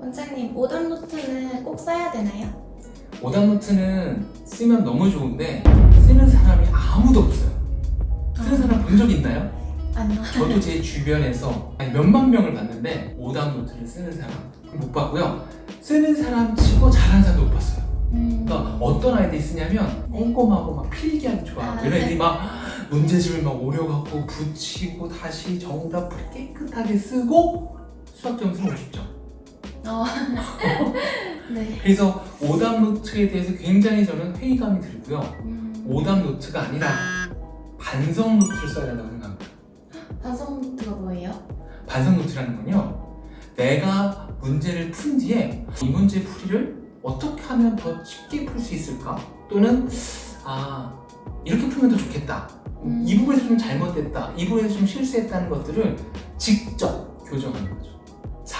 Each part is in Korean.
원장님 오답 노트는 꼭 써야 되나요? 오답 노트는 쓰면 너무 좋은데 쓰는 사람이 아무도 없어요. 쓰는 사람 본 적 있나요? 아니요. 저도 제 주변에서 한 몇만 명을 봤는데 오답 노트를 쓰는 사람 못 봤고요. 쓰는 사람 치고 잘하는 사람도 못 봤어요. 음. 그러니까 어떤 아이들이 쓰냐면 네. 꼼꼼하고 막 필기하기 좋아. 아, 이런 네. 애들이 막 문제집을 막 오려갖고 붙이고 다시 정답 깨끗하게 쓰고 수학 점수는 50점. 어. 네. 그래서 오답 노트에 대해서 굉장히 저는 회의감이 들고요. 음. 오답 노트가 아니라 반성 노트를 써야 된다고 생각합니다. 반성 노트가 뭐예요? 반성 노트라는 건요. 내가 문제를 푼 뒤에 이 문제 풀이를 어떻게 하면 더 쉽게 풀 수 있을까? 또는 아 이렇게 풀면 더 좋겠다. 음. 이 부분에서 좀 잘못됐다. 이 부분에서 좀 실수했다는 것들을 직접 교정하는 거죠.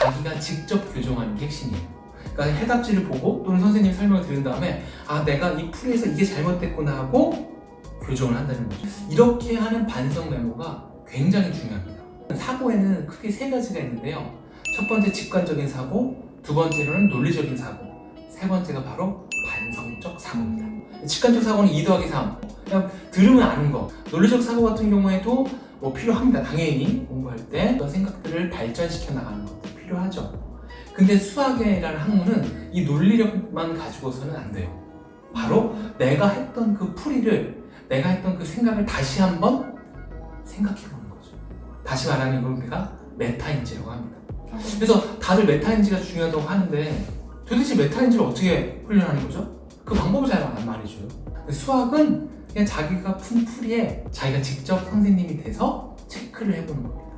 자기가 직접 교정하는 게 핵심이에요. 그러니까 해답지를 보고 또는 선생님 설명을 들은 다음에 아 내가 이 풀이에서 이게 잘못됐구나 하고 교정을 한다는 거죠. 이렇게 하는 반성 메모가 굉장히 중요합니다. 사고에는 크게 세 가지가 있는데요. 첫 번째 직관적인 사고, 두 번째로는 논리적인 사고, 세 번째가 바로 반성적 사고입니다. 직관적 사고는 2 더하기 3. 그냥 들으면 아는 거. 논리적 사고 같은 경우에도 뭐 필요합니다. 당연히 공부할 때 그런 생각들을 발전시켜 나가는 것도 필요하죠. 근데 수학이라는 학문은 이 논리력만 가지고서는 안 돼요. 바로 내가 했던 그 풀이를 내가 했던 그 생각을 다시 한번 생각해 보는 거죠. 다시 말하면 이걸 우리가 메타인지라고 합니다. 어. 그래서 다들 메타인지가 중요하다고 하는데 도대체 메타인지를 어떻게 훈련하는 거죠? 그 방법을 잘 안 말해줘요. 수학은 그냥 자기가 푼 풀이에 자기가 직접 선생님이 돼서 체크를 해보는 겁니다.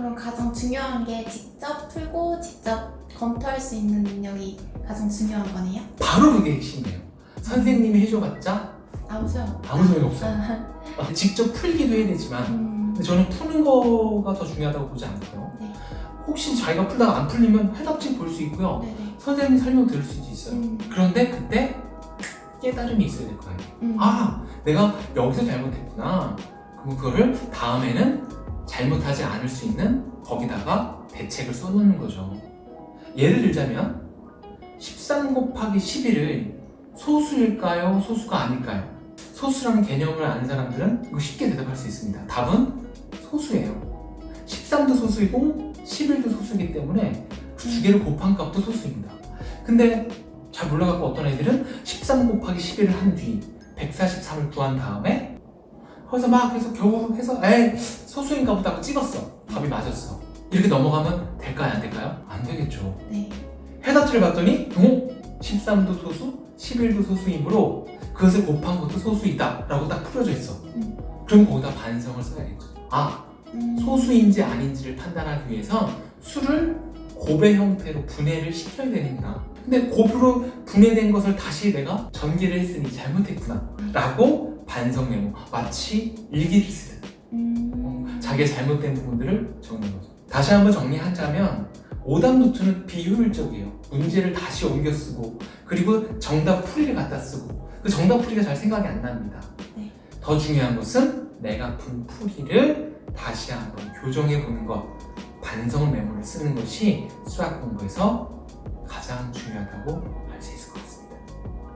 어, 그럼 가장 중요한 게 직접 풀고 직접 검토할 수 있는 능력이 가장 중요한 거네요? 바로 그게 핵심이에요. 선생님이 해줘봤자 아무 소용 아무 소용이 없어요. 아, 직접 풀기도 해야 되지만 음. 근데 저는 푸는 거가 더 중요하다고 보지 않고요. 네. 혹시 자기가 풀다가 안 풀리면 해답지 볼 수 있고요. 네네. 선생님 설명 들을 수도 있어요. 음. 그런데 그때 깨달음이 있어야 될 거 아니에요. 음. 아, 내가 여기서 잘못했구나. 그럼 그거를 다음에는 잘못하지 않을 수 있는 거기다가 대책을 써놓는 거죠. 예를 들자면 13 곱하기 11을 소수일까요? 소수가 아닐까요? 소수라는 개념을 아는 사람들은 이거 쉽게 대답할 수 있습니다. 답은 소수예요. 13도 소수이고 11도 소수이기 때문에 그 두 개를 곱한 값도 소수입니다. 근데 잘 몰라갖고 어떤 애들은 13 곱하기 11을 한 뒤 143을 구한 다음에 거기서 막 해서 겨우 해서 에이 소수인가 보다 하고 찍었어 답이 맞았어 이렇게 넘어가면 될까요 안 될까요? 안 되겠죠 네. 해답지를 봤더니 어? 13도 소수 11도 소수이므로 그것을 곱한 것도 소수이다 라고 딱 풀어져 있어 음. 그럼 거기다 반성을 써야겠죠 아 음. 소수인지 아닌지를 판단하기 위해서 수를 곱의 형태로 분해를 시켜야 되는구나. 근데 곱으로 분해된 것을 다시 내가 전개를 했으니 잘못했구나. 라고 반성 메모. 마치 일기를 쓰듯 음. 자기의 잘못된 부분들을 적는 거죠. 다시 한번 정리하자면 오답 노트는 비효율적이에요. 문제를 다시 옮겨 쓰고 그리고 정답 풀이를 갖다 쓰고 그 정답 풀이가 잘 생각이 안 납니다. 네. 더 중요한 것은 내가 푼 풀이를 다시 한번 교정해 보는 것, 반성을 메모를 쓰는 것이 수학 공부에서 가장 중요하다고